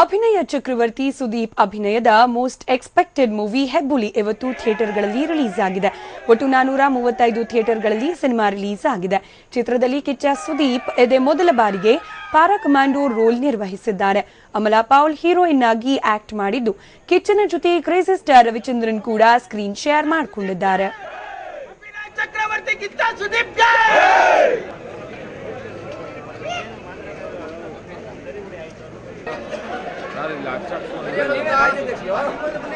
ಅಭಿನಯ ಚಕ್ರವರ್ತಿ ಸುದೀಪ್ ಅಭಿನಯದ most expected movie ಹೆಬ್ಬುಲಿ ಇವತ್ತು ಥಿಯೇಟರ್ಗಳಲ್ಲಿ ರಿಲೀಸ್ ಆಗಿದೆ ಒಟ್ಟು ನಾನೂರ ಮೂವತ್ತೈದು ಥಿಯೇಟರ್ಗಳಲ್ಲಿ ಸಿನಿಮಾ ರಿಲೀಸ್ ಆಗಿದೆ ಚಿತ್ರದಲ್ಲಿ ಕಿಚ್ಚ ಸುದೀಪ್ ಇದೇ ಮೊದಲ ಬಾರಿಗೆ ಪಾರಾ ಕಮಾಂಡೋ ರೋಲ್ ನಿರ್ವಹಿಸಿದ್ದಾರೆ. ಅಮಲಾ ಪೌಲ್ ಹೀರೋಯಿನ್ ಆಗಿ ಆಕ್ಟ್ ಮಾಡಿದ್ದು. ಕಿಚ್ಚನ ಜೊತೆ ಕ್ರೇಜಿ ಸ್ಟಾರ್ ರವಿಚಂದ್ರನ್ ಕೂಡ ಸ್ಕ್ರೀನ್ ಶೇರ್ ಮಾಡಿಕೊಂಡಿದ್ದಾರೆ. ವಿನಾಯಕ್ ಚಕ್ರವರ್ತಿ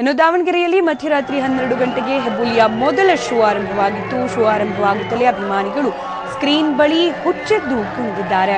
ಇನ್ನು ದಾವಣಗೆರೆಯಲ್ಲಿ ಮಧ್ಯರಾತ್ರಿ ಹನ್ನೆರಡು ಗಂಟೆಗೆ ಹೆಬ್ಬುಲಿಯ ಮೊದಲ ಶೋ ಆರಂಭವಾಗಿತ್ತು. ಶೋ ಆರಂಭವಾಗುತ್ತಲೇ ಅಭಿಮಾನಿಗಳು ಸ್ಕ್ರೀನ್ ಬಳಿ ಹುಚ್ಚೆದ್ದು ಕುಣಿದಿದ್ದಾರೆ.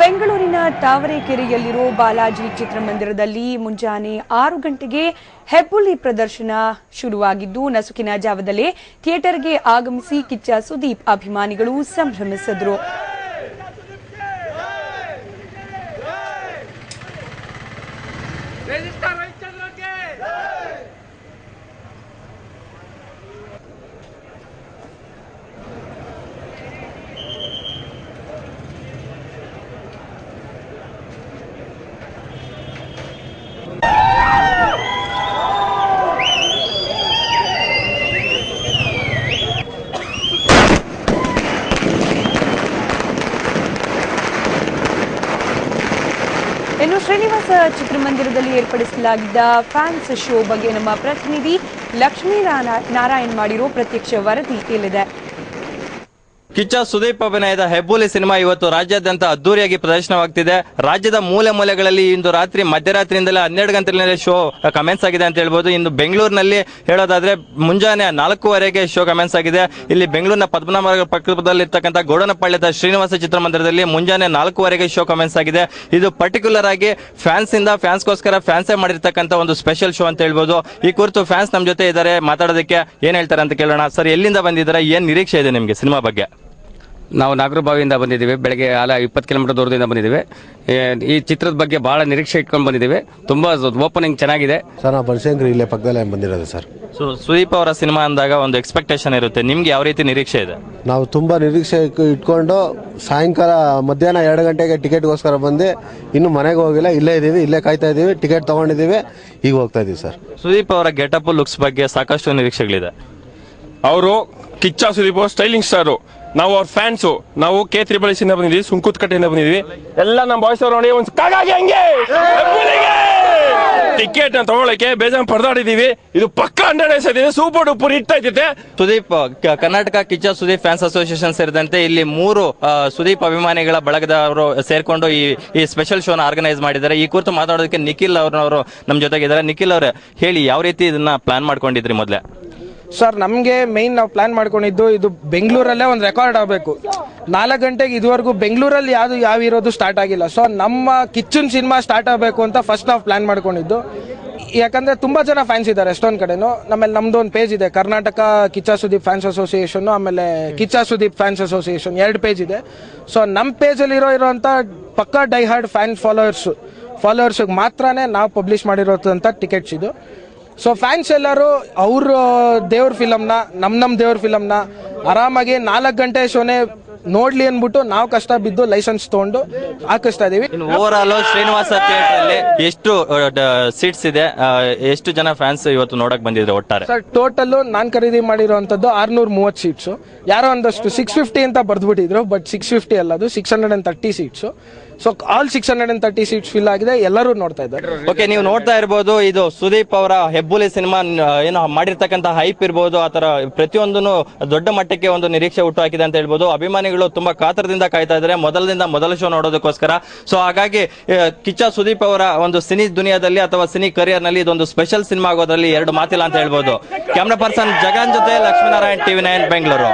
ಬೆಂಗಳೂರಿನ ತಾವರೆಕೆರೆಯಲ್ಲಿರೋ ಬಾಲಾಜಿ ಚಿತ್ರಮಂದಿರದಲ್ಲಿ ಮುಂಜಾನೆ ಆರು ಗಂಟೆಗೆ ಹೆಬ್ಬುಲಿ ಪ್ರದರ್ಶನ ಶುರುವಾಗಿದ್ದು, ನಸುಕಿನ ಜಾವದಲ್ಲೇ ಥಿಯೇಟರ್ಗೆ ಆಗಮಿಸಿ ಕಿಚ್ಚ ಸುದೀಪ್ ಅಭಿಮಾನಿಗಳು ಸಂಭ್ರಮಿಸಿದ್ರು. ಶ್ರೀನಿವಾಸ ಚಿತ್ರಮಂದಿರದಲ್ಲಿ ಏರ್ಪಡಿಸಲಾಗಿದ್ದ ಫ್ಯಾನ್ಸ್ ಶೋ ಬಗ್ಗೆ ನಮ್ಮ ಪ್ರತಿನಿಧಿ ಲಕ್ಷ್ಮೀ ನಾರಾ- ನಾರಾಯಣ್ ಮಾಡಿರೋ ಪ್ರತ್ಯಕ್ಷ ವರದಿ ಇಲ್ಲಿದೆ ಕಿಚ್ಚ ಸುದೀಪ್ ಅಭಿನಯದ ಹೆಬ್ಬುಲಿ ಸಿನಿಮಾ ಇವತ್ತು ರಾಜ್ಯಾದ್ಯಂತ ಅದ್ದೂರಿಯಾಗಿ ಪ್ರದರ್ಶನವಾಗ್ತಿದೆ. ರಾಜ್ಯದ ಮೂಲೆ ಮೂಲೆಗಳಲ್ಲಿ ಇಂದು ರಾತ್ರಿ, ಮಧ್ಯರಾತ್ರಿಯಿಂದಲೇ ಹನ್ನೆರಡು ಗಂಟೆಯಲ್ಲಿ ಶೋ ಕಮೆಂಟ್ಸ್ ಆಗಿದೆ ಅಂತ ಹೇಳ್ಬೋದು. ಇಂದು ಬೆಂಗಳೂರಿನಲ್ಲಿ ಹೇಳೋದಾದ್ರೆ ಮುಂಜಾನೆ ನಾಲ್ಕೂವರೆಗೆ ಶೋ ಕಮೆಂಟ್ಸ್ ಆಗಿದೆ. ಇಲ್ಲಿ ಬೆಂಗಳೂರಿನ ಪದ್ಮನಾಭ ಪಕ್ಕದಲ್ಲಿರ್ತಕ್ಕಂಥ ಗೋಡನಪಾಳ್ಯದ ಶ್ರೀನಿವಾಸ ಚಿತ್ರಮಂದಿರದಲ್ಲಿ ಮುಂಜಾನೆ ನಾಲ್ಕೂವರೆಗೆ ಶೋ ಕಮೆಂಟ್ಸ್ ಆಗಿದೆ. ಇದು ಪರ್ಟಿಕ್ಯುಲರ್ ಆಗಿ ಫ್ಯಾನ್ಸ್ ಇಂದ ಫ್ಯಾನ್ಸ್ಗೋಸ್ಕರ ಫ್ಯಾನ್ಸೇ ಮಾಡಿರ್ತಕ್ಕಂಥ ಒಂದು ಸ್ಪೆಷಲ್ ಶೋ ಅಂತ ಹೇಳ್ಬೋದು. ಈ ಕುರಿತು ಫ್ಯಾನ್ಸ್ ನಮ್ಮ ಜೊತೆ ಇದ್ದಾರೆ. ಮಾತಾಡೋದಕ್ಕೆ ಏನ್ ಹೇಳ್ತಾರೆ ಅಂತ ಕೇಳೋಣ. ಸರ್, ಎಲ್ಲಿಂದ ಬಂದಿದ್ದಾರೆ? ಏನ್ ನಿರೀಕ್ಷೆ ಇದೆ ನಿಮಗೆ ಸಿನಿಮಾ ಬಗ್ಗೆ? ನಾವು ನಾಗರಬಾವಿಯಿಂದ ಬಂದಿದ್ದೀವಿ. ಬೆಳಗ್ಗೆ ಆಲ ಇಪ್ಪತ್ತು ಕಿಲೋಮೀಟರ್ ದೂರದಿಂದ ಬಂದಿದ್ದೀವಿ. ಈ ಚಿತ್ರದ ಬಗ್ಗೆ ಬಹಳ ನಿರೀಕ್ಷೆ ಇಟ್ಕೊಂಡು ಬಂದಿದ್ದೀವಿ. ತುಂಬಾ ಓಪನಿಂಗ್ ಚೆನ್ನಾಗಿದೆ. ಸರ್ ನಾವು ಬನಶಂಕರಿ ಇಲ್ಲೇ ಪಕ್ಕದಲ್ಲೇ ಬಂದಿರೋದು ಸರ್. ಸೊ ಸುದೀಪ್ ಅವರ ಸಿನಿಮಾ ಅಂದಾಗ ಒಂದು ಎಕ್ಸ್ಪೆಕ್ಟೇಷನ್ ಇರುತ್ತೆ. ನಿಮ್ಗೆ ಯಾವ ರೀತಿ ನಿರೀಕ್ಷೆ ಇದೆ? ನಾವು ತುಂಬ ನಿರೀಕ್ಷೆ ಇಕ್- ಇಟ್ಕೊಂಡು ಸಾಯಂಕಾಲ ಮಧ್ಯಾಹ್ನ ಎರಡು ಗಂಟೆಗೆ ಟಿಕೆಟ್ಗೋಸ್ಕರ ಬಂದು ಇನ್ನು ಮನೆಗೆ ಹೋಗಿಲ್ಲ. ಇಲ್ಲೇ ಇದ್ದೀವಿ ಇಲ್ಲೇ ಕಾಯ್ತಾ ಇದ್ದೀವಿ. ಟಿಕೆಟ್ ತೊಗೊಂಡಿದ್ದೀವಿ. ಈಗ ಹೋಗ್ತಾ ಇದ್ದೀವಿ ಸರ್. ಸುದೀಪ್ ಅವರ ಗೆಟಪ್ ಲುಕ್ಸ್ ಬಗ್ಗೆ ಸಾಕಷ್ಟು ನಿರೀಕ್ಷೆಗಳಿದೆ. ಅವರು ಕಿಚ್ಚ ಸುದೀಪ್ ಸ್ಟೈಲಿಂಗ್ ಸ್ಟಾರು. ನಾವು ಅವ್ರ ಫ್ಯಾನ್ಸು ನಾವು ಕೆ ತ್ರಿಬಳಿಸಿಂದ ಬಂದಿದ್ವಿ, ಸುಂಕುತ್ ಕಟ್ಟೆಯಿಂದ ಬಂದಿದ್ವಿ. ಎಲ್ಲ ನಮ್ಮ ಬಾಯ್ಸ್ ಅವ್ರು ನೋಡಿ ಒಂದು ಕಾಗಾಗಿ ಹಂಗೆ. ಟಿಕೆಟ್ನ ತಗೊಳಕ್ಕೆ ಬೇಜಾನ್ ಪರದಾಡಿದೀವಿ ಇದು ಪಕ್ಕ ಹಂಡ್ರೆಡ್ ಎಸೆದಿದೆ ಸೂಪರ್ ಡೂಪರ್ ಹಿಟ್ ಆಯ್ತಿದೆ ಸುದೀಪ್ ಕರ್ನಾಟಕ ಕಿಚ್ಚ ಸುದೀಪ್ ಫ್ಯಾನ್ಸ್ ಅಸೋಸಿಯೇಷನ್ ಸೇರಿದಂತೆ ಇಲ್ಲಿ ಮೂರು ಸುದೀಪ್ ಅಭಿಮಾನಿಗಳ ಬಳಗದವರು ಸೇರ್ಕೊಂಡು ಈ ಈ ಸ್ಪೆಷಲ್ ಶೋನ ಆರ್ಗನೈಸ್ ಮಾಡಿದ್ದಾರೆ. ಈ ಕುರಿತು ಮಾತಾಡೋದಕ್ಕೆ ನಿಖಿಲ್ ಅವ್ರವರು ನಮ್ಮ ಜೊತೆಗಿದ್ದಾರೆ. ನಿಖಿಲ್ ಅವರೇ, ಹೇಳಿ, ಯಾವ ರೀತಿ ಇದನ್ನ ಪ್ಲಾನ್ ಮಾಡ್ಕೊಂಡಿದ್ರಿ ಮೊದಲೇ? ಸರ್, ನಮಗೆ ಮೇಯ್ನ್ ನಾವು ಪ್ಲಾನ್ ಮಾಡ್ಕೊಂಡಿದ್ದು ಇದು ಬೆಂಗಳೂರಲ್ಲೇ ಒಂದು ರೆಕಾರ್ಡ್ ಆಗಬೇಕು. ನಾಲ್ಕು ಗಂಟೆಗೆ ಇದುವರೆಗೂ ಬೆಂಗಳೂರಲ್ಲಿ ಯಾವುದು ಯಾವ ಇರೋದು ಸ್ಟಾರ್ಟ್ ಆಗಿಲ್ಲ. ಸೊ ನಮ್ಮ ಕಿಚ್ಚನ್ ಸಿನಿಮಾ ಸ್ಟಾರ್ಟ್ ಆಗಬೇಕು ಅಂತ ಫಸ್ಟ್ ನಾವು ಪ್ಲಾನ್ ಮಾಡ್ಕೊಂಡಿದ್ದು. ಯಾಕಂದರೆ ತುಂಬ ಜನ ಫ್ಯಾನ್ಸ್ ಇದ್ದಾರೆ ಎಷ್ಟೊಂದು ಕಡೆನೂ. ಆಮೇಲೆ ನಮ್ಮದು ಒಂದು ಪೇಜ್ ಇದೆ. ಕರ್ನಾಟಕ ಕಿಚ್ಚ ಸುದೀಪ್ ಫ್ಯಾನ್ಸ್ ಅಸೋಸಿಯೇಷನ್ ಆಮೇಲೆ ಕಿಚ್ಚ ಸುದೀಪ್ ಫ್ಯಾನ್ಸ್ ಅಸೋಸಿಯೇಷನ್ ಎರಡು ಪೇಜ್ ಇದೆ. ಸೊ ನಮ್ಮ ಪೇಜಲ್ಲಿರೋ ಇರೋವಂಥ ಪಕ್ಕಾ ಡೈ ಹಾರ್ಡ್ ಫ್ಯಾನ್ ಫಾಲೋವರ್ಸು ಫಾಲೋವರ್ಸಿಗೆ ಮಾತ್ರನೇ ನಾವು ಪಬ್ಲಿಷ್ ಮಾಡಿರೋಂಥ ಟಿಕೆಟ್ಸ್ ಇದು. ಸೊ ಫ್ಯಾನ್ಸ್ ಎಲ್ಲರೂ ಅವ್ರ ದೇವ್ರ ಫಿಲಮ್ನ ನಮ್ಮ ನಮ್ ದೇವ್ರ ಫಿಲಮ್ನ ಆರಾಮಾಗಿ ನಾಲ್ಕು ಗಂಟೆ ಶೋನೆ ನೋಡ್ಲಿ ಅನ್ಬಿಟ್ಟು ನಾವು ಕಷ್ಟ ಬಿದ್ದು ಲೈಸೆನ್ಸ್ ತಗೊಂಡು ಹಾಕಿಸ್ತಾ ಇದೀವಿ. ಓವರ್ ಆಲ್ ಶ್ರೀನಿವಾಸ ಥಿಯೇಟರ್ ಅಲ್ಲಿ ಎಷ್ಟು ಸೀಟ್ಸ್ ಇದೆ ಎಷ್ಟು ಜನ ಫ್ಯಾನ್ಸ್ ಇವತ್ತು ನೋಡಕ್ ಬಂದಿದ್ರೆ ಒಟ್ಟಾರೆ? ಸರ್ ಟೋಟಲ್ ನಾನ್ ಖರೀದಿ ಮಾಡಿರುವಂತದ್ದು ಆರ್ನೂರ್ ಮೂವತ್ ಸೀಟ್ಸ್ ಯಾರೋ ಒಂದಷ್ಟು ಸಿಕ್ಸ್ ಫಿಫ್ಟಿ ಅಂತ ಬರ್ದ್ಬಿಟ್ಟಿದ್ರು ಬಟ್ ಸಿಕ್ಸ್ ಫಿಫ್ಟಿ ಅಲ್ಲ ಅದು six hundred and thirty seats so all six hundred and thirty seats fill ಆಗಿದೆ, ಎಲ್ಲರೂ ನೋಡ್ತಾ ಇದ್ದಾರೆ. ಓಕೆ ನೀವು ನೋಡ್ತಾ ಇರ್ಬೋದು, ಇದು ಸುದೀಪ್ ಅವರ ಹೆಬ್ಬುಲಿ ಸಿನಿಮಾ ಏನು ಮಾಡಿರ್ತಕ್ಕಂತ ಹೈಪ್ ಇರ್ಬೋದು ಆತರ ಪ್ರತಿಯೊಂದನ್ನು ದೊಡ್ಡ ಮಟ್ಟಕ್ಕೆ ಒಂದು ನಿರೀಕ್ಷೆ ಹುಟ್ಟು ಹಾಕಿದೆ ಅಂತ ಹೇಳ್ಬೋದು. ಅಭಿಮಾನಿಗಳು ತುಂಬಾ ಕಾತರದಿಂದ ಕಾಯ್ತಾ ಇದ್ದಾರೆ ಮೊದಲದಿಂದ ಮೊದಲ ಶೋ ನೋಡೋದಕ್ಕೋಸ್ಕರ. ಸೊ ಹಾಗಾಗಿ ಕಿಚ್ಚ ಸುದೀಪ್ ಅವರ ಒಂದು ಸಿನಿ ದುನಿಯಾದಲ್ಲಿ ಅಥವಾ ಸಿನಿ ಕರಿಯರ್ನಲ್ಲಿ ಇದೊಂದು ಸ್ಪೆಷಲ್ ಸಿನಿಮಾ ಆಗೋದ್ರಲ್ಲಿ ಎರಡು ಮಾತಿಲ್ಲ ಅಂತ ಹೇಳ್ಬೋದು. ಕ್ಯಾಮ್ರಾ ಪರ್ಸನ್ ಜಗನ್ ಜೊತೆ ಲಕ್ಷ್ಮೀನಾರಾಯಣ್, ಟಿವಿ ನೈನ್, ಬೆಂಗಳೂರು.